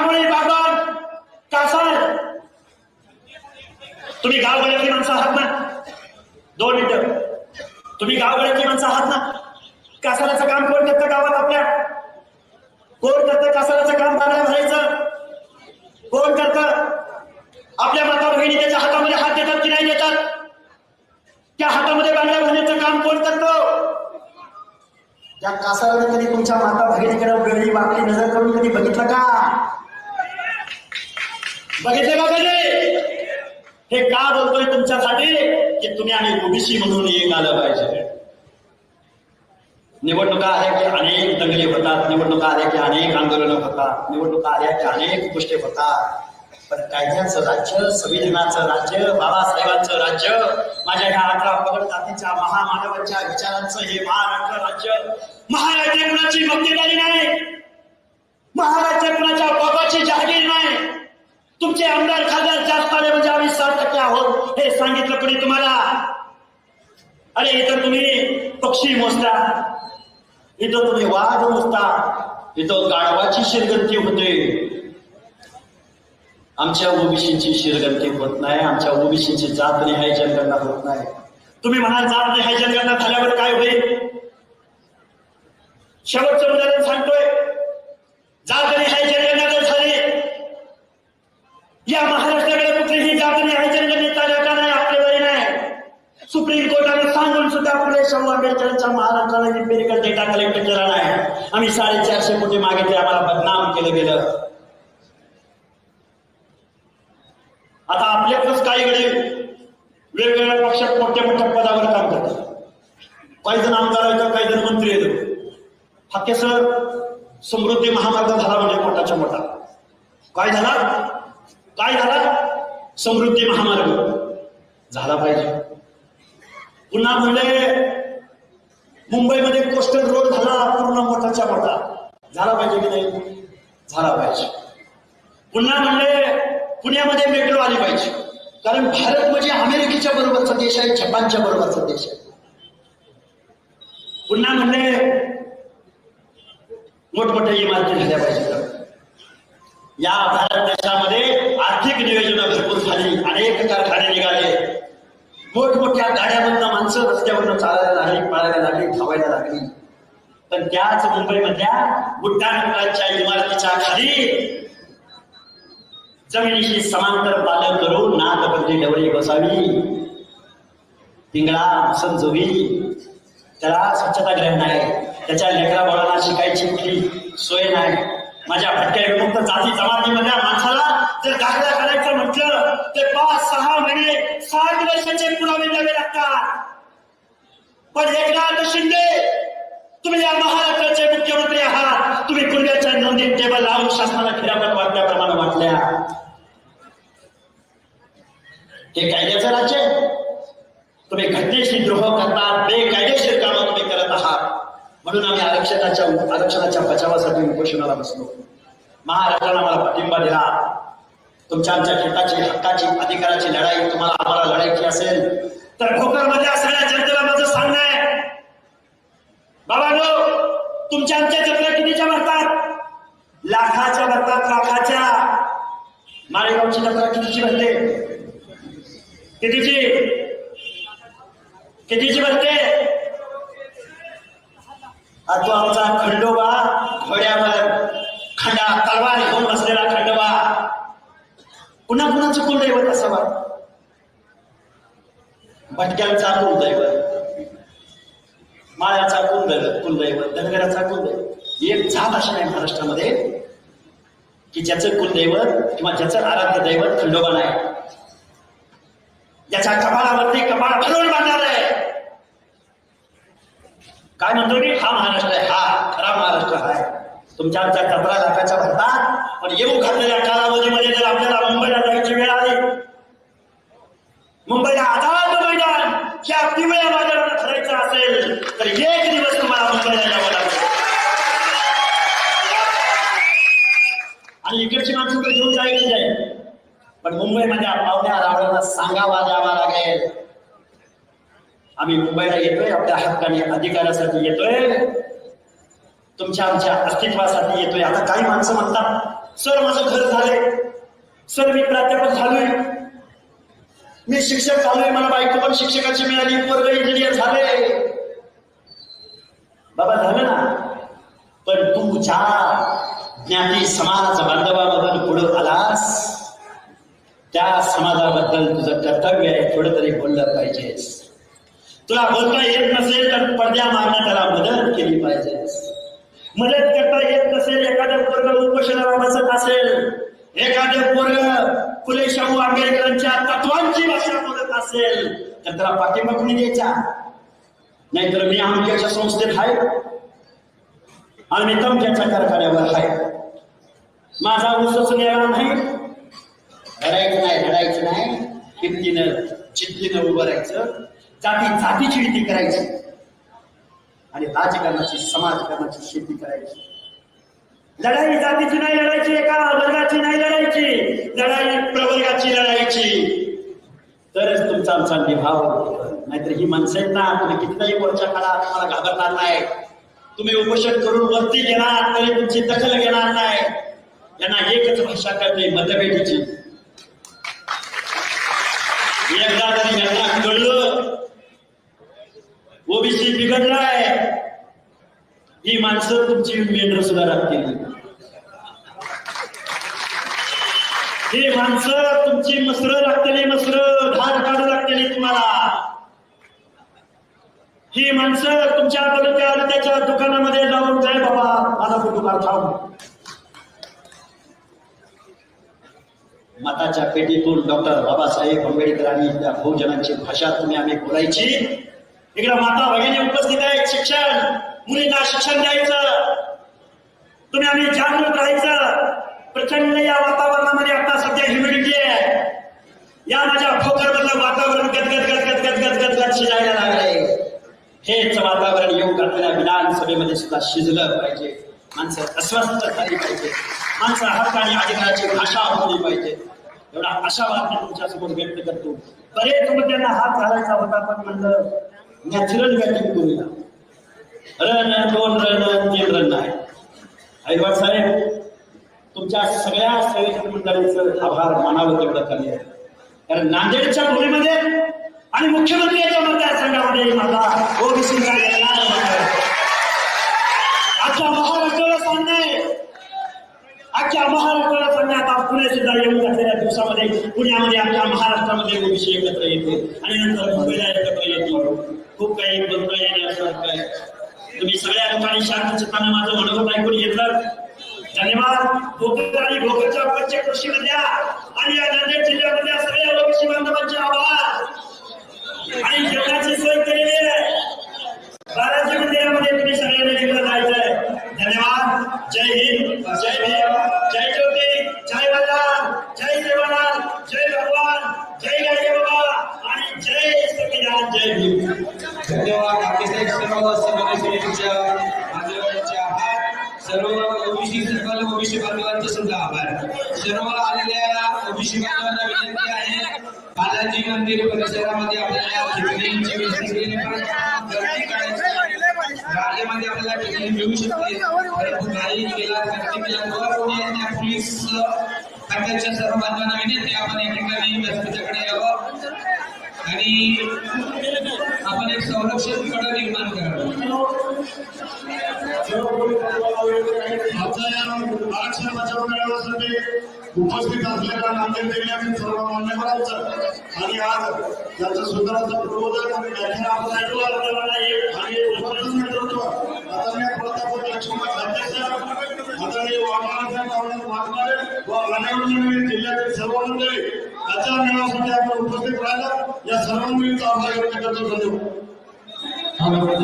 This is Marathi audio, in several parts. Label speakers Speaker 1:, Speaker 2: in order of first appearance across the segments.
Speaker 1: महामुळे बाबा कासार. तुम्ही गावगड्यातली माणसं आहात ना? दोन मिनिटं. तुम्ही गावगड्यातली माणसं आहात ना? कासाराचं काम कोण करतं गावात आपल्या? कोण करतं कासाराचं काम बांगड्या भरायचं? कोण करतं? आपल्या माता बहिणी त्याच्या हातामध्ये हात देतात की नाही देतात? त्या हातामध्ये बांगड्या भरण्याचं काम कोण करतं? त्या कासाराने कधी तुमच्या माता भगिनीकडे वेळी वाकडी नजर करून कधी बघितलं का? बघितले का कधी हे का बोलतोय तुमच्यासाठी? की तुम्ही आणि ओबीसी म्हणून एक आलं पाहिजे. निवडणुका आल्या की अनेक दंगली होतात निवडणुका आल्या की अनेक आंदोलनं होतात निवडणुका आल्या की अनेक गोष्टी होतात. पण कायद्याचं राज्य संविधानाचं राज्य बाबासाहेबांचं राज्य माझ्या ह्या अठरा पगड जातीच्या महामानवांच्या विचारांचं हे महाराष्ट्र राज्य महाराष्ट्र कुणाची मक्तेदारी नाही? महाराष्ट्र कुणाच्या बाबाची जहागीर नाही? तुमचे आमदार खासदार जास्त आले म्हणजे आम्ही सात टक्के आहोत हे सांगितलं कोणी तुम्हाला? अरे इथं तुम्ही पक्षी मोजता. इथं तुम्ही वाघ मोजता. इथं गाढवाची शिरगंती होते. आमच्या ओबीसीची शिरगंती होत नाही आमच्या ओबीसीची जात निहाय जनगणना होत नाही. तुम्ही म्हणाल जात निहाय जनगणना झाल्यावर काय होईल? शेवटचं उदाहरण सांगतोय. जात निहाय जनगणना या महाराष्ट्राकडे कुठलीही जात निहाय जनगणनेचा डाटा नाही आपल्याकडे नाही. सुप्रीम कोर्टाने सांगून सुद्धा पुढे शाहू आंबेडकरांच्या महाराष्ट्राला इम्पेरिकल डेटा कलेक्ट केला नाही आम्ही साडेचारशे कोटी मागितले आम्हाला बदनाम केलं गेलं. आता आपल्यातच काही वेळे वेगवेगळ्या पक्षात मोठ्या मोठ्या पदावर काम करतात. काही जण आमदार येतो काही जण मंत्री आहेत. हक्के सर समृद्धी महामार्ग झाला म्हणजे मोठाच्या मोठा. काय झाला? काय झाला? समृद्धी महामार्ग. झाला पाहिजे. पुन्हा म्हणले मुंबईमध्ये कोस्टल रोड झाला पूर्ण मोठाच्या मोठा झाला पाहिजे की नाही? झाला पाहिजे. पुन्हा म्हणले पुण्यामध्ये मेट्रो आली पाहिजे. कारण भारत म्हणजे अमेरिकेच्या बरोबरचा देश आहे जपानच्या बरोबरचा देश आहे. पुन्हा म्हणले मोठमोठ्या इमारती झाल्या पाहिजेत. या भारत देशामध्ये आर्थिक नियोजन भरपूर झाली अनेक कारखाने निघाले. मोठमोठ्या गाड्यामधनं माणसं रस्त्यावरनं चालायला लागली पळायला लागली धावायला लागली. पण त्याच मुंबईमधल्या बुट्टानगरांच्या इमारतीच्या खाली जमिनीशी समांतर पालन करून नागबंदी डवळी बसावी. पिंगळा समजवी त्याला स्वच्छता स्वच्छतागृह नाही त्याच्या लेकरा बाळांना शिकायची कुठली सोय नाही. माझ्या भटक्या विमुक्त जाती जमातीमधल्या माणसाला जर दाखला करायचं म्हटलं ते पाच सहा महिने सात वर्षाचे पुरावे द्यावे लागतात. पण एकनाथ शिंदे तुम्ही या महाराष्ट्राचे मुख्यमंत्री आहात. तुम्ही कुर्ड्याच्या नोंदी टेबल लावून शासनाला खिरापत वाटल्याप्रमाणे वाटल्या. हे कायद्याचं राज्य तुम्ही घटनेशी द्रोह करता बेकायदेशीर कामं तुम्ही करत आहात. म्हणून आम्ही आरक्षणाच्या आरक्षणाच्या बचावासाठी उपोषणाला बसलो. महाराष्ट्रानं आम्हाला पाठिंबा दिला. तुमच्या आमच्या हिताची हक्काची अधिकाराची लढाई तुम्हाला आम्हाला लढायची असेल तर भोकरमध्ये असणाऱ्या जनतेला माझं सांगणं आहे. बाबांनो तुमच्या आमच्या जत्रा कितीच्या भरतात? लाखाच्या भरतात लाखाच्या. माळेगावची जत्रा कितीची भरते? कितीची? कितीची भरते? तो आमचा खंडोबा घोड्यावर खंडा तलवार घेऊन बसलेला खंडोबा. पुन्हा कुणाचं कुलदैवत असावा. भटक्यांचा कुलदैवत माळ्याचा कुलदैवत कुलदैवत धनगराचा कुलदैवत एक जात अशी नाही महाराष्ट्रामध्ये की ज्याचं कुलदैवत किंवा ज्याचं आराध्य दैवत खंडोबा नाही. ज्याच्या कपाळावरती कपाळ भरून बांधणार आहे. काय म्हणतो मी हा महाराष्ट्र आहे हा खरा महाराष्ट्र आहे. तुमच्या आमच्या सतरा लाखाच्या भरतात. पण येऊ घातलेल्या कालावधीमध्ये जर आपल्याला मुंबईला जायची वेळ आली. मुंबईला आझाद मैदान या पिवळ्या मैदानावर ठरायचं असेल तर एक दिवस तुम्हाला मुंबईला यावं लागेल. आणि इकडची माणसं तर घेऊन जायची आहे पण मुंबईमध्ये पाहुण्या रावणांना सांगावा द्यावा लागेल. आम्ही मुंबईला येतोय आपल्या हक्काने अधिकारासाठी येतोय. तुमच्या आमच्या अस्तित्वासाठी येतोय. आता काही माणसं म्हणतात सर माझं घर झालंय. सर मी प्राध्यापक झालोय. मी शिक्षक झालोय. मला बायको पण शिक्षकाची मिळाली. वर्ग इंजिनियर झाले बाबा झालं ना. पण तू ज्या ज्ञाती समाज बांधवाबद्दल पुढं आलास त्या समाजाबद्दल तुझं कर्तव्य आहे. थोडं तरी बोललं पाहिजेस. तुला बोलता येत नसेल तर पडद्या मागणं त्याला मदत केली पाहिजे. मदत करता येत नसेल एखादं पोरग उपोषणाला बसत असेल एखादं पोरग फुले शाहू आंबेडकरांच्या तत्वांची भाषा बोलत असेल तर त्याला पाठिंबा कुणी द्यायचा? नाहीतर मी आमच्याच्या संस्थेत आहे. आणि तमक्याच्या कारखान्यावर आहे. माझा ऊसच नेला नाही. रडायचं नाही रडायचं नाही. किमतीनं जिद्दीनं उभं राहायचं. जाती जातीची युती करायची. आणि राजकारणाची समाजकारणाची शेती करायची. लढाई जातीची नाही लढायची एका वर्गाची नाही लढायची. लढाई प्रवर्गाची लढायची. तरच तुमचा आमचा निभाव नाहीतर ही माणसं आहेत ना तुम्ही कितीही वरच्या काळात तुम्हाला घाबरणार नाही. तुम्ही उपोषण करून वरती घेणार तरी तुमची दखल घेणार नाही. यांना एकच भाषा कळते मतभेदीची एकदा तरी यांना कळलं ओबीसी बिघडलाय. ही माणसं तुमची मेंढर सुद्धा राखतील. ही माणसं तुमची मसर लागतेली मसर धार काढू लागतेली तुम्हाला. ही माणसं तुमच्या तालुक्यात त्याच्या दुकानामध्ये जाऊन जाय बाबा माझा दुकान थांब. मताच्या पेटीतून डॉक्टर बाबासाहेब आंबेडकरांनी त्या बहुजनांची भाषा तुम्ही आम्ही बोलायची. इकडे माता भगिनी उपस्थित आहेत. शिक्षण. मुलींना शिक्षण द्यायचं. तुम्ही आम्ही जागृत राहायचं. प्रचंड या वातावरणामध्ये आता सध्या ह्युमिडिटी आहे. या माझ्या फोकरमधलं वातावरण गदगद गदगद गदगद गदगद शिजायला लागलंय. हेच वातावरण येऊ घातलेल्या विधानसभेमध्ये सुद्धा शिजलं पाहिजे. माणसं अस्वस्थ झाली पाहिजे. माणसं हक्क आणि अधिकाराची भाषा बोलली पाहिजे. एवढा आशावाद मी तुमच्यासमोर व्यक्त करतो. बरेच मुद्द्यांना हात घालायचा होता पण म्हणलं नॅचरल बॅटिंग करूया रन दोन रन तीन रन नाही ऐरवाड साहेब तुमच्या सगळ्या संयोजक मंडळीचं आभार मानावं तेवढं कमी आहे. कारण नांदेडच्या भूमीमध्ये आणि मुख्यमंत्र्यांच्या मतदारसंघामध्ये माझा ओबीसी आजच्या महाराष्ट्राला सांगणे. आजच्या महाराष्ट्राला सांगणे. आता पुणे सुद्धा येऊन असलेल्या दिवसामध्ये पुण्यामध्ये आमच्या महाराष्ट्रामध्ये ओबीसी एकत्र येते. आणि नंतर मुंबईला एकत्र तुम्ही सगळ्या लोकांनी शांत माझं मनोगत ऐकून घेतलं. धन्यवाद. आणि आणि या नांदेड जिल्ह्यामधल्या सगळ्या ओबीसी बांधवांचे आभार. आणि जेवणाची सोय केलेली आहे. बालाजी मंदिरामध्ये तुम्ही सगळ्यांनी जायचंय. धन्यवाद. जय हिंद. जय भीम. जय
Speaker 2: टिफिन केला त्या पोलीस खात्याच्या सर्व बांधवांना विनंती आपण या ठिकाणी व्यासपीठाकडे यावं आणि आपण एक संरक्षण निर्माण करावं
Speaker 3: आरक्षण बचाव उपस्थित असलेल्या नांदेड जिल्ह्यातील सर्व मान्यवरांचं आणि आज याचं सुधाराचं प्रबोधन आणि व्याख्यान आपण ऐकलं आणि जिल्ह्यातील सर्व मंडळी याच्या मेळाव्यासाठी आपण उपस्थित राहिला या सर्वांचा आभार व्यक्त करतो. धन्यवाद.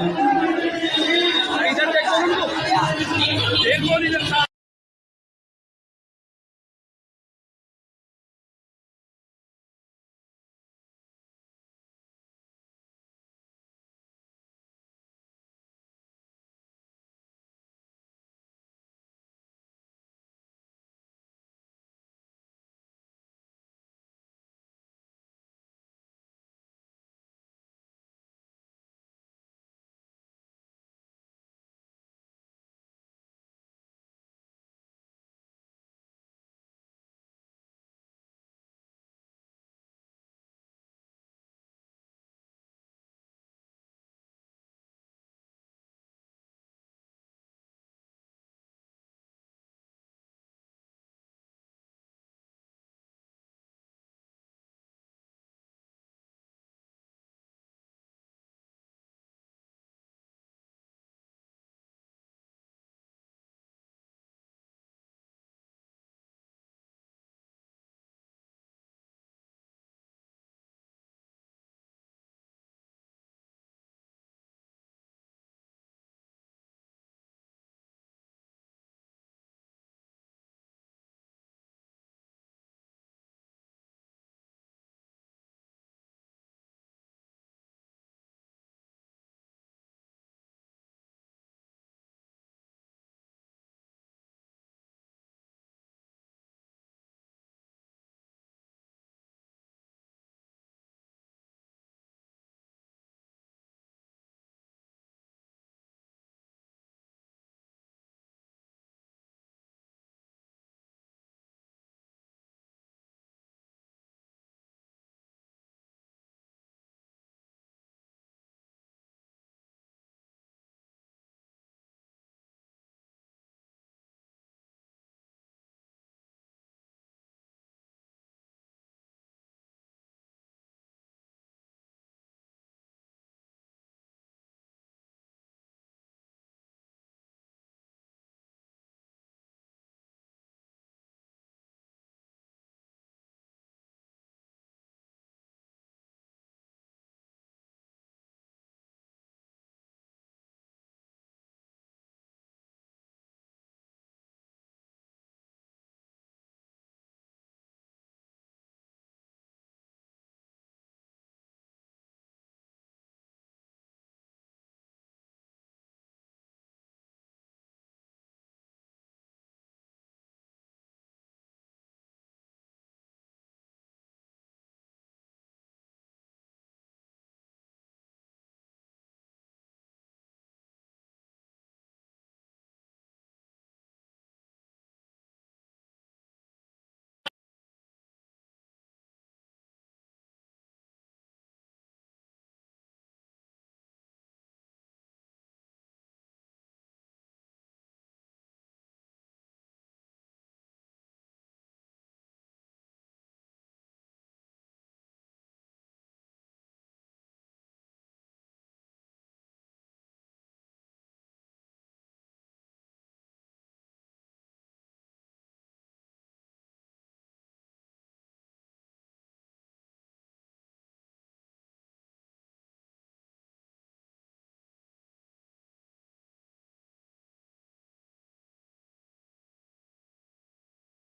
Speaker 4: एक